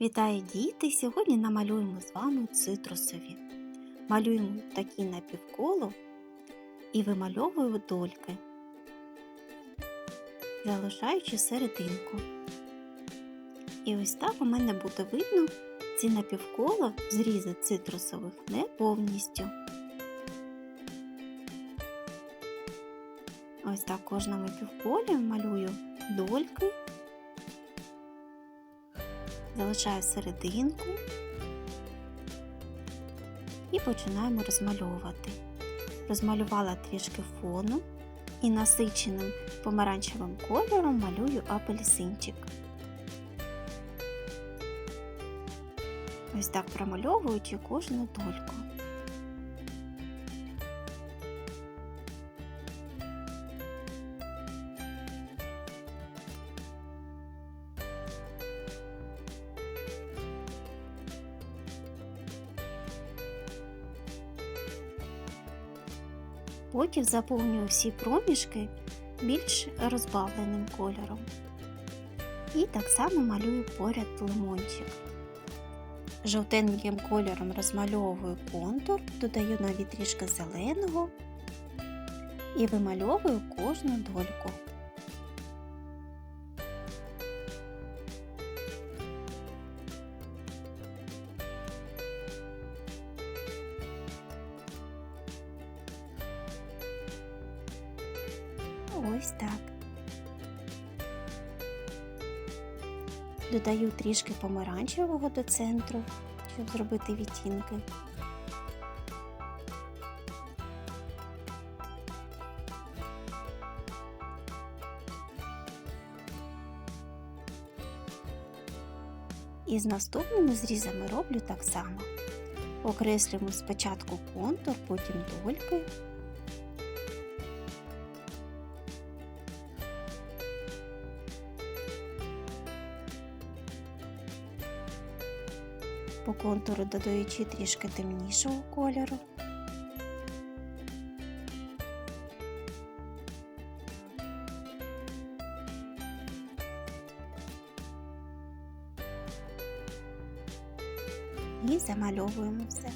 Вітаю діти! Сьогодні намалюємо з вами цитрусові. Малюємо такі напівколо і вимальовую дольки, залишаючи серединку. І ось так у мене буде видно ці напівкола зрізи цитрусових не повністю. Ось так кожному півколі малюю дольки залишаю серединку і починаємо розмальовувати. Розмалювала трішки фону і насиченим помаранчевим кольором малюю апельсинчик. Ось так промальовуючи кожну дольку. Потім заповнюю всі проміжки більш розбавленим кольором. І так само малюю поряд лимончик. Жовтеньким кольором розмальовую контур, додаю навіть трішки зеленого і вимальовую кожну дольку. Ось так. Додаю трішки помаранчевого до центру, щоб зробити відтінки. І з наступними зрізами роблю так само. Окреслюємо спочатку контур, потім дольки. По контуру додаючи трішки темнішого кольору. І замальовуємо все.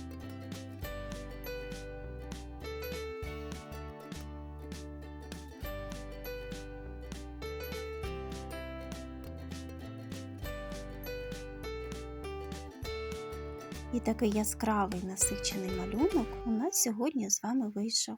І такий яскравий насичений малюнок у нас сьогодні з вами вийшов.